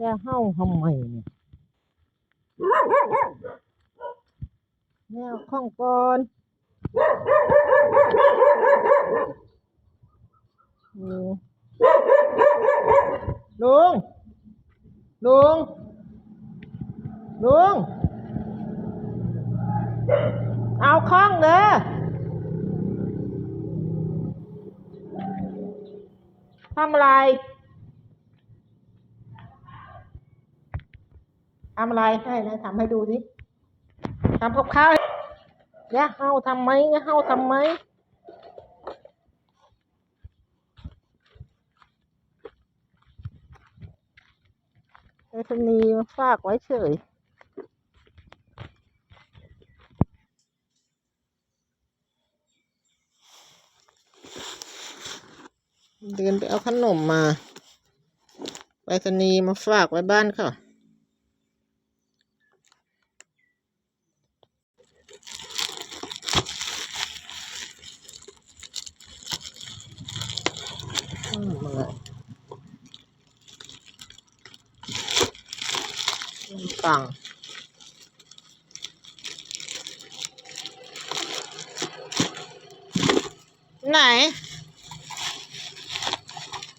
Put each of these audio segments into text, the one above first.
จะเห่าทำไมเนี่ยแมวข้องก่อนลุง ลุง ลุง เอาข้องเด้อทำอะไร ทำอะไรให้นะทำให้ดูสิทำกับข้าวอย่าเฮาทำไหมอย่าเฮาทำไหมไอ้คนนี้มาฝากไว้เฉยเดินไปเอาขนมมา ไปรษณีย์มาฝากไว้บ้านค่ะ ขนมปังไหน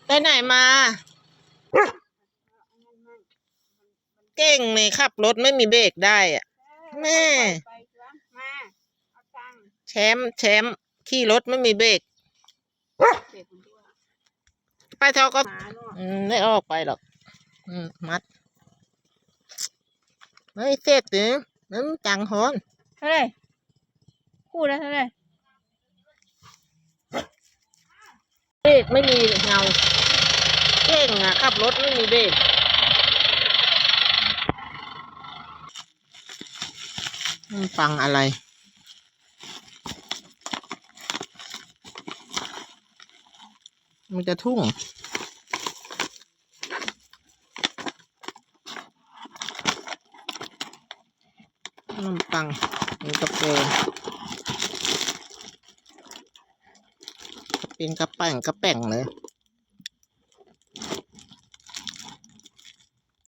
ไปไหนมา เก่งเลยขับรถไม่มีเบรกได้อะแม่ไปจ้ะมาเอาตังค์แชมป์แชมป์ขี่รถไม่มีเบรกเด็กมันด้วยไปเท่าก็หมาเนาะอืมไม่ออกไปหรอกอืมมัด ไม่เสร็จถึงนั้นจังฮอนเท่าไหร่คู่ละเท่าไหร่เบรกไม่มีเงาเก่งอะขับรถไม่มีเบรกมันฟังอะไรมันจะทุ่ง นมปังมีกาแฟเป็นกระแป้งกระแป้งเลย